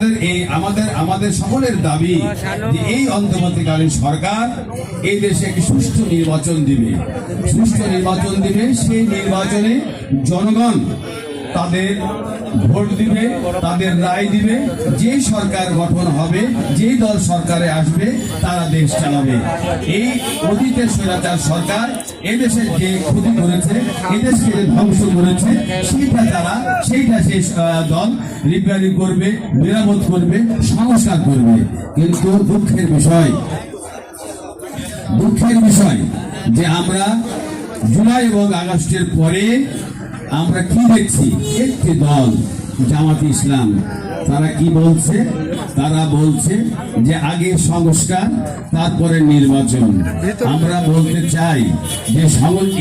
আমাদের এই আমাদের আমাদের সকলের দাবি যে এই অন্তর্বর্তীকালীন সরকার এই দেশে একটি সুষ্ঠু নির্বাচন দিবে। সুষ্ঠু নির্বাচন দিবে সেই নির্বাচনে জনগণ তাদের ভোট দিবে, তাদের রায় দিবে। যে সরকার গঠন হবে যে দল সরকারে আসবে, তারা দেশ চালাবে। এই অতীতের স্বৈরাচার সরকার এদেশে যে ক্ষতি করেছে, এদেশকে যে ধ্বংস করেছে, সেইটা তারা, সেইটা সেই দল রিপেয়ারিং করবে, মেরামত করবে, সংস্কার করবে। কিন্তু দুঃখের বিষয় দুঃখের বিষয় যে আমরা জুলাই এবং আগস্টের পরে আমরা কি দেখছি? একটি দল জামাত ইসলাম তারা কি বলছে? তারা বলছে যে আগে সংস্কার তারপরে নির্বাচন। আমরা বলতে চাই যে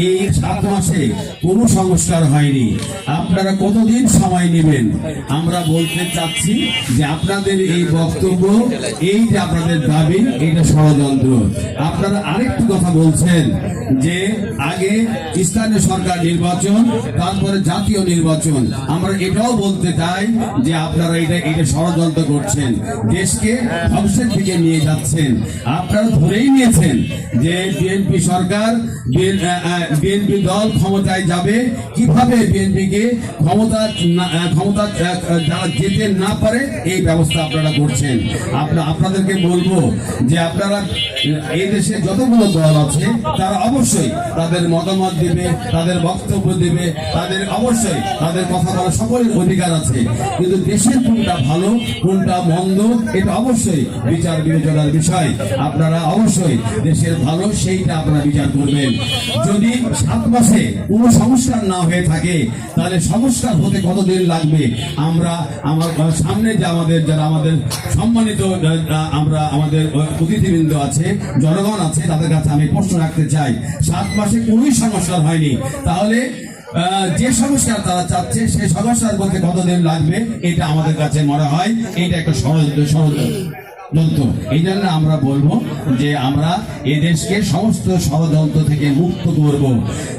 এই সাত মাসে কোনো সংস্কার হয়নি। আপনারা কতদিন সময় নেবেন? আমরা বলতে চাচ্ছি যে আপনাদের এই বক্তব্য এই যে আপনাদের দাবি এটা ষড়যন্ত্র। আপনারা আরেকটি কথা বলছেন যে আগে স্থানীয় সরকার নির্বাচন তারপরে জাতীয় নির্বাচন। আমরা এটাও বলতে চাই যে আপনারা এটা এটা ষড়যন্ত্র করছেন। দেশকে ধ্বংসের দিকে নিয়ে যাচ্ছেন। আপনারা ধরেই নিয়েছেন যে বিএনপি সরকার বিএনপি দল ক্ষমতায় যাবে। কীভাবে বিএনপিকে ক্ষমতা ক্ষমতা যারা যেতে না পারে, এই ব্যবস্থা আপনারা করছেন। আপনার আপনাদেরকে বলব যে আপনারা এই দেশে যতগুলো দল আছে, তারা অবশ্যই তাদের মতামত দিবে, তাদের বক্তব্য দেবে, তাদের অবশ্যই তাদের কথা বলার সকলের অধিকার আছে। কিন্তু দেশের কোনটা ভালো, কোনটা মন্দ, এটা অবশ্যই বিচার বিবেচনার বিষয়। আপনারা অবশ্যই দেশের ভালো সেইটা আপনারা বিচার করবেন। যদি সাত মাসে কোনো সংস্কার না হয়ে থাকে, তাহলে সংস্কার হতে কতদিন লাগবে? আমরা আমার সামনে যে আমাদের, যারা আমাদের সম্মানিত আমরা আমাদের অতিথিবৃন্দ আছে, জনগণ আছে, তাদের কাছে আমি প্রশ্ন রাখতে চাই। সাত মাসে কোনোই সংস্কার হয়নি। তাহলে যে সংস্কার তারা চাচ্ছে সেই সংস্কার বলতে কতদিন লাগবে? এটা আমাদের কাছে মনে হয়। এটা একটা ষড়যন্ত্র ষড়যন্ত্র এই জন্য আমরা বলব যে আমরা এদেশকে সমস্ত ষড়যন্ত্র থেকে মুক্ত করব।